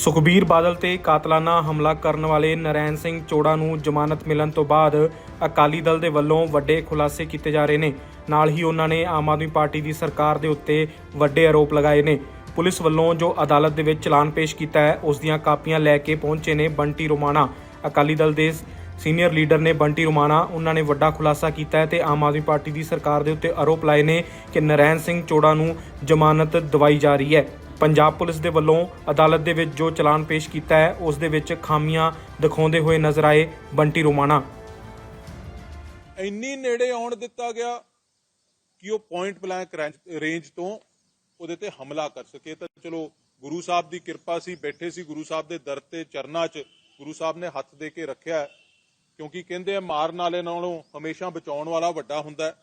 ਸੁਖਬੀਰ ਬਾਦਲ ਤੇ ਕਾਤਲਾਨਾ ਹਮਲਾ ਕਰਨ ਵਾਲੇ ਨਰੈਣ ਸਿੰਘ ਚੋੜਾ ਨੂੰ ਜ਼ਮਾਨਤ ਮਿਲਣ ਤੋਂ ਬਾਅਦ ਅਕਾਲੀ ਦਲ ਦੇ ਵੱਲੋਂ ਵੱਡੇ ਖੁਲਾਸੇ ਕੀਤੇ ਜਾ ਰਹੇ ਨੇ। ਨਾਲ ਹੀ ਉਹਨਾਂ ਨੇ ਆਮ ਆਦਮੀ ਪਾਰਟੀ ਦੀ ਸਰਕਾਰ ਦੇ ਉੱਤੇ ਵੱਡੇ ਆਰੋਪ ਲਗਾਏ ਨੇ। ਪੁਲਿਸ ਵੱਲੋਂ ਜੋ ਅਦਾਲਤ ਦੇ ਵਿੱਚ ਚਲਾਨ ਪੇਸ਼ ਕੀਤਾ ਹੈ, ਉਸ ਦੀਆਂ ਕਾਪੀਆਂ ਲੈ ਕੇ ਪਹੁੰਚੇ ਨੇ ਬੰਟੀ ਰੋਮਾਣਾ। ਅਕਾਲੀ ਦਲ ਦੇ ਸੀਨੀਅਰ ਲੀਡਰ ਨੇ ਬੰਟੀ ਰੋਮਾਣਾ, ਉਹਨਾਂ ਨੇ ਵੱਡਾ ਖੁਲਾਸਾ ਕੀਤਾ ਹੈ ਤੇ ਆਮ ਆਦਮੀ ਪਾਰਟੀ ਦੀ ਸਰਕਾਰ ਦੇ ਉੱਤੇ ਆਰੋਪ ਲਾਏ ਨੇ ਕਿ ਨਰੈਣ ਸਿੰਘ ਚੋੜਾ ਨੂੰ ਜ਼ਮਾਨਤ ਦਵਾਈ ਜਾ ਰਹੀ ਹੈ। ਪੰਜਾਬ ਪੁਲਿਸ ਦੇ ਵੱਲੋਂ ਅਦਾਲਤ ਦੇ ਵਿੱਚ ਜੋ ਚਲਾਨ ਪੇਸ਼ ਕੀਤਾ ਹੈ, ਉਸ ਦੇ ਵਿੱਚ ਖਾਮੀਆਂ ਦਿਖਾਉਂਦੇ ਹੋਏ ਨਜ਼ਰ ਆਏ ਬੰਟੀ ਰੋਮਾਣਾ। ਇੰਨੀ ਨੇੜੇ ਆਉਣ ਦਿੱਤਾ ਗਿਆ ਕਿ ਉਹ ਪੁਆਇੰਟ ਬਲੈਂਕ ਰੇਂਜ ਤੋਂ ਉਹਦੇ ਤੇ ਹਮਲਾ ਕਰ ਸਕੇ। ਤਾਂ ਚਲੋ, ਗੁਰੂ ਸਾਹਿਬ ਦੀ ਕਿਰਪਾ ਸੀ, ਬੈਠੇ ਸੀ ਗੁਰੂ ਸਾਹਿਬ ਦੇ ਦਰ ਤੇ ਚਰਨਾਂ 'ਚ। ਗੁਰੂ ਸਾਹਿਬ ਨੇ ਹੱਥ ਦੇ ਕੇ ਰੱਖਿਆ ਕਿਉਂਕਿ ਕਹਿੰਦੇ ਆ, ਮਾਰਨ ਵਾਲੇ ਨਾਲੋਂ ਹਮੇਸ਼ਾ ਬਚਾਉਣ ਵਾਲਾ ਵੱਡਾ ਹੁੰਦਾ ਹੈ।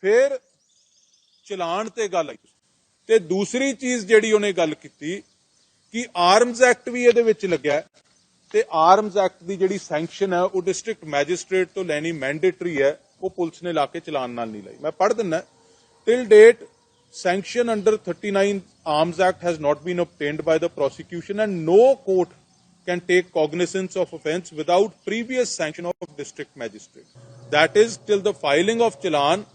ਫਿਰ ਚਲਾਨ ਤੇ ਗੱਲ ਆਈ। ਤੇ ਦੂਸਰੀ ਚੀਜ਼ ਜਿਹੜੀ ਉਹਨੇ ਗੱਲ ਕੀਤੀ ਕਿ ਆਰਮਜ਼ ਐਕਟ ਵੀ ਇਹਦੇ ਵਿੱਚ ਲੱਗਿਆ ਹੈ ਤੇ ਆਰਮਜ਼ ਐਕਟ ਦੀ ਜਿਹੜੀ ਸੈਂਕਸ਼ਨ ਹੈ ਉਹ ਡਿਸਟ੍ਰਿਕਟ ਮੈਜਿਸਟ੍ਰੇਟ ਤੋਂ ਲੈਣੀ ਮੈਂਡੇਟਰੀ ਹੈ ਉਹ ਪੁਲਿਸ ਨੇ ਲਾ ਕੇ ਚਲਾਨ ਨਾਲ ਨਹੀਂ ਲਈ ਮੈਂ ਪੜ੍ਹ ਦਿੰਨਾ till date sanction under 39 arms act has not been obtained by the prosecution and no court can take cognizance of offense without previous sanction of district magistrate that is till the filing of challan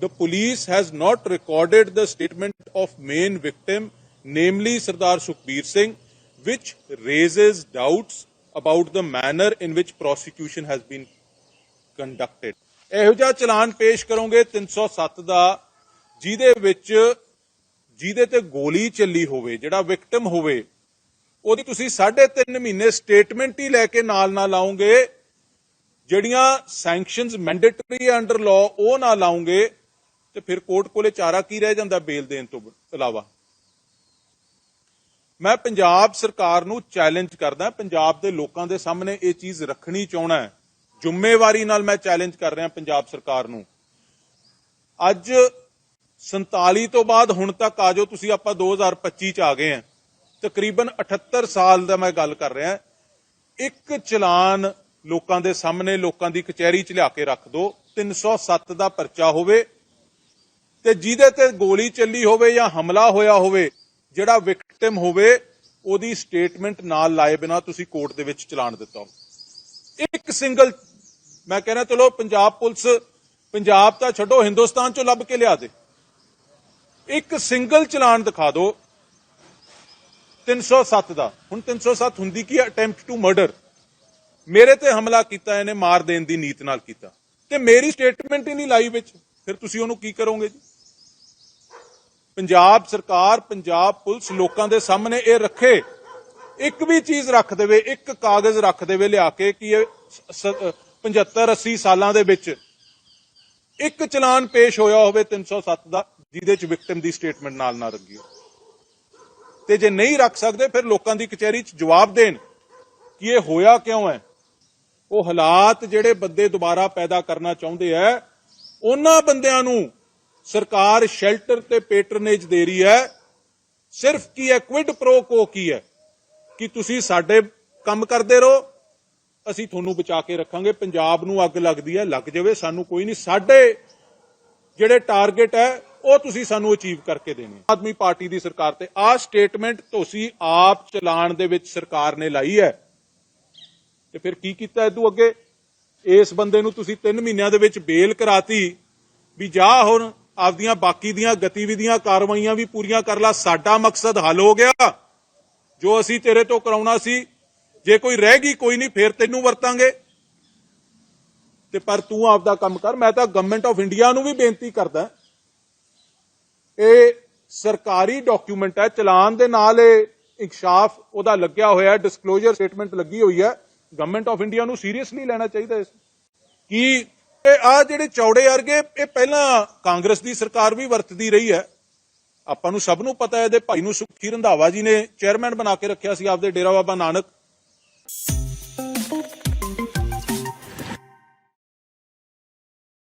the police has not recorded the statement of main victim namely sardar sukhbir singh which raises doubts about the manner in which prosecution has been conducted ਇਹੋ ਜਿਹਾ ਚਲਾਨ ਪੇਸ਼ ਕਰੋਗੇ 307 ਦਾ ਜਿਹਦੇ ਵਿੱਚ ਜਿਹਦੇ ਤੇ ਗੋਲੀ ਚੱਲੀ ਹੋਵੇ ਜਿਹੜਾ ਵਿਕਟਮ ਹੋਵੇ ਉਹਦੀ ਤੁਸੀਂ 3.5 ਮਹੀਨੇ ਸਟੇਟਮੈਂਟ ਹੀ ਲੈ ਕੇ ਨਾਲ ਨਾ ਲਾਉਂਗੇ ਜਿਹੜੀਆਂ ਸੈਂਕਸ਼ਨਸ ਮੈਂਡੇਟਰੀ ਅੰਡਰ ਲਾਅ ਉਹ ਨਾ ਲਾਉਂਗੇ ਤੇ ਫਿਰ ਕੋਰਟ ਕੋਲੇ ਚਾਰਾ ਕੀ ਰਹਿ ਜਾਂਦਾ ਬੇਲ ਦੇਣ ਤੋਂ ਇਲਾਵਾ? ਮੈਂ ਪੰਜਾਬ ਸਰਕਾਰ ਨੂੰ ਚੈਲੰਜ ਕਰਦਾ, ਪੰਜਾਬ ਦੇ ਲੋਕਾਂ ਦੇ ਸਾਹਮਣੇ ਇਹ ਚੀਜ਼ ਰੱਖਣੀ ਚਾਹਣਾ ਹੈ। ਜ਼ਿੰਮੇਵਾਰੀ ਨਾਲ ਮੈਂ ਚੈਲੰਜ ਕਰ ਰਿਹਾ ਪੰਜਾਬ ਸਰਕਾਰ ਨੂੰ। ਅੱਜ 47 ਤੋਂ ਬਾਅਦ ਹੁਣ ਤੱਕ ਆ ਜਾਓ, ਤੁਸੀਂ ਆਪਾਂ 2025 ਚ ਆ ਗਏ ਆ ਤਕਰੀਬਨ 78 ਸਾਲ ਦਾ ਮੈਂ ਗੱਲ ਕਰ ਰਿਹਾ। ਇੱਕ ਚਲਾਨ ਲੋਕਾਂ ਦੇ ਸਾਹਮਣੇ, ਲੋਕਾਂ ਦੀ ਕਚਹਿਰੀ ਚ ਲਿਆ ਕੇ ਰੱਖ ਦਿਓ 307 ਦਾ ਪਰਚਾ ਹੋਵੇ ਤੇ ਜਿਹਦੇ ਤੇ ਗੋਲੀ ਚੱਲੀ ਹੋਵੇ ਜਾਂ ਹਮਲਾ ਹੋਇਆ ਹੋਵੇ, ਜਿਹੜਾ ਵਿਕਟਿਮ ਹੋਵੇ, ਉਹਦੀ ਸਟੇਟਮੈਂਟ ਨਾਲ ਲਾਏ ਬਿਨਾ ਤੁਸੀਂ ਕੋਰਟ ਦੇ ਵਿੱਚ ਚਲਾਨ ਦਿੱਤਾ ਇੱਕ ਸਿੰਗਲ ਮੈਂ ਕਹਿੰਦਾ ਚਲੋ ਪੰਜਾਬ ਪੁਲਿਸ, ਪੰਜਾਬ ਤਾਂ ਛੱਡੋ, ਹਿੰਦੁਸਤਾਨ ਚੋਂ ਲੱਭ ਕੇ ਲਿਆ ਦੇ। ਇੱਕ ਸਿੰਗਲ ਚਲਾਨ ਦਿਖਾ ਦਿਓ 307 ਦਾ। ਹੁਣ 307 ਹੁੰਦੀ ਕੀ ਅਟੈਂਪਟ ਟੂ ਮਰਡਰ ਮੇਰੇ ਤੇ ਹਮਲਾ ਕੀਤਾ, ਇਹਨੇ ਮਾਰ ਦੇਣ ਦੀ ਨੀਤ ਨਾਲ ਕੀਤਾ। ਤੇ ਮੇਰੀ ਸਟੇਟਮੈਂਟ ਹੀ ਨਹੀਂ ਲਾਈ ਵਿੱਚ। ਫਿਰ ਤੁਸੀਂ ਉਹਨੂੰ ਕੀ ਕਰੋਗੇ ਜੀ? ਪੰਜਾਬ ਸਰਕਾਰ, ਪੰਜਾਬ ਪੁਲਿਸ ਲੋਕਾਂ ਦੇ ਸਾਹਮਣੇ ਇਹ ਰੱਖੇ। ਇੱਕ ਵੀ ਚੀਜ਼ ਰੱਖ ਦੇਵੇ, ਇੱਕ ਕਾਗਜ਼ ਰੱਖ ਦੇਵੇ ਲਿਆ ਕੇ ਕਿ ਇਹ 75 80 ਸਾਲਾਂ ਦੇ ਵਿੱਚ ਇੱਕ ਚਲਾਨ ਪੇਸ਼ ਹੋਇਆ ਹੋਵੇ 307 ਦਾ, ਜਿਹਦੇ ਚ ਵਿਕਟਮ ਦੀ ਸਟੇਟਮੈਂਟ ਨਾਲ ਨਾ ਲੱਗੀ ਤੇ ਜੇ ਨਹੀਂ ਰੱਖ ਸਕਦੇ, ਫਿਰ ਲੋਕਾਂ ਦੀ ਕਚਹਿਰੀ 'ਚ ਜਵਾਬ ਦੇਣ ਕਿ ਇਹ ਹੋਇਆ ਕਿਉਂ ਹੈ। ਉਹ ਹਾਲਾਤ ਜਿਹੜੇ ਬੰਦੇ ਦੁਬਾਰਾ ਪੈਦਾ ਕਰਨਾ ਚਾਹੁੰਦੇ ਆ, ਉਹਨਾਂ ਬੰਦਿਆਂ ਨੂੰ ਸਰਕਾਰ ਸ਼ੈਲਟਰ ਤੇ ਪੈਟਰਨੇਜ ਦੇ ਰਹੀ ਹੈ। ਸਿਰਫ ਕੀ ਹੈ? ਕੁਇਡ ਪ੍ਰੋ ਕੋ ਕੀ ਹੈ? ਕਿ ਤੁਸੀਂ ਸਾਡੇ ਕੰਮ ਕਰਦੇ ਰਹੋ, ਅਸੀਂ ਤੁਹਾਨੂੰ ਬਚਾ ਕੇ ਰੱਖਾਂਗੇ, ਪੰਜਾਬ ਨੂੰ ਅੱਗ ਲੱਗਦੀ ਹੈ, ਲੱਗ ਜਾਵੇ, ਸਾਨੂੰ ਕੋਈ ਨਹੀਂ। ਸਾਡੇ ਜਿਹੜੇ ਟਾਰਗੇਟ ਹੈ, ਉਹ ਤੁਸੀਂ ਸਾਨੂੰ ਅਚੀਵ ਕਰਕੇ ਦੇਣੇ। ਆਦਮੀ ਪਾਰਟੀ ਦੀ ਸਰਕਾਰ ਤੇ ਆਹ ਸਟੇਟਮੈਂਟ ਤੁਸੀਂ ਆਪ ਚਲਾਣ ਦੇ ਵਿੱਚ ਸਰਕਾਰ ਨੇ ਲਾਈ ਹੈ। ਤੇ ਫਿਰ ਕੀ ਕੀਤਾ ਇਦੋਂ ਅੱਗੇ? ਇਸ ਬੰਦੇ ਨੂੰ ਤੁਸੀਂ 3 ਮਹੀਨਿਆਂ ਦੇ ਵਿੱਚ ਬੇਲ ਕਰਾਤੀ ਵੀ ਜਾ ਹੁਣ ਆਪਦੀਆਂ ਬਾਕੀ ਦੀਆਂ ਗਤੀਵਿਧੀਆਂ, ਕਾਰਵਾਈਆਂ ਵੀ ਪੂਰੀਆਂ ਕਰ ਲਾ। ਸਾਡਾ ਮਕਸਦ ਹੱਲ ਹੋ ਗਿਆ। ਜੋ ਅਸੀਂ ਤੇਰੇ ਤੋਂ ਕਰਾਉਣਾ ਸੀ, ਜੇ ਕੋਈ ਰਹਿ ਗਈ, ਕੋਈ ਨਹੀਂ, ਫੇਰ ਤੈਨੂੰ ਵਰਤਾਂਗੇ। ਤੇ ਪਰ ਤੂੰ ਆਪਦਾ ਕੰਮ ਕਰ। ਮੈਂ ਤਾਂ ਗਵਰਨਮੈਂਟ ਆਫ ਇੰਡੀਆ ਨੂੰ ਵੀ ਬੇਨਤੀ ਕਰਦਾ। ਇਹ ਸਰਕਾਰੀ ਡਾਕੂਮੈਂਟ ਹੈ। ਚਲਾਨ ਦੇ ਨਾਲ ਇਹ ਇਨਕਸ਼ਾਫ ਉਹਦਾ ਲੱਗਿਆ ਹੋਇਆ ਡਿਸਕਲੋਜ਼ਰ ਸਟੇਟਮੈਂਟ ਲੱਗੀ ਹੋਈ ਹੈ। ਗਵਰਨਮੈਂਟ ਆਫ ਇੰਡੀਆ ਨੂੰ ਸੀਰੀਅਸਲੀ ਲੈਣਾ ਚਾਹੀਦਾ ਇਸ ਕੀ ਆ ਜਿਹੜੇ ਚੌੜੇ ਅਰਗੇ ਇਹ ਪਹਿਲਾਂ ਕਾਂਗਰਸ ਦੀ ਸਰਕਾਰ ਵੀ ਵਰਤਦੀ ਰਹੀ ਹੈ। ਆਪਾਂ ਨੂੰ ਸਭ ਨੂੰ ਪਤਾ ਹੈ, ਇਹਦੇ ਭਾਈ ਨੂੰ ਸੁਖੀ ਰੰਧਾਵਾ ਜੀ ਨੇ ਚੇਅਰਮੈਨ ਬਣਾ ਕੇ ਰੱਖਿਆ ਸੀ ਆਪਦੇ ਡੇਰਾ ਬਾਬਾ ਨਾਨਕ।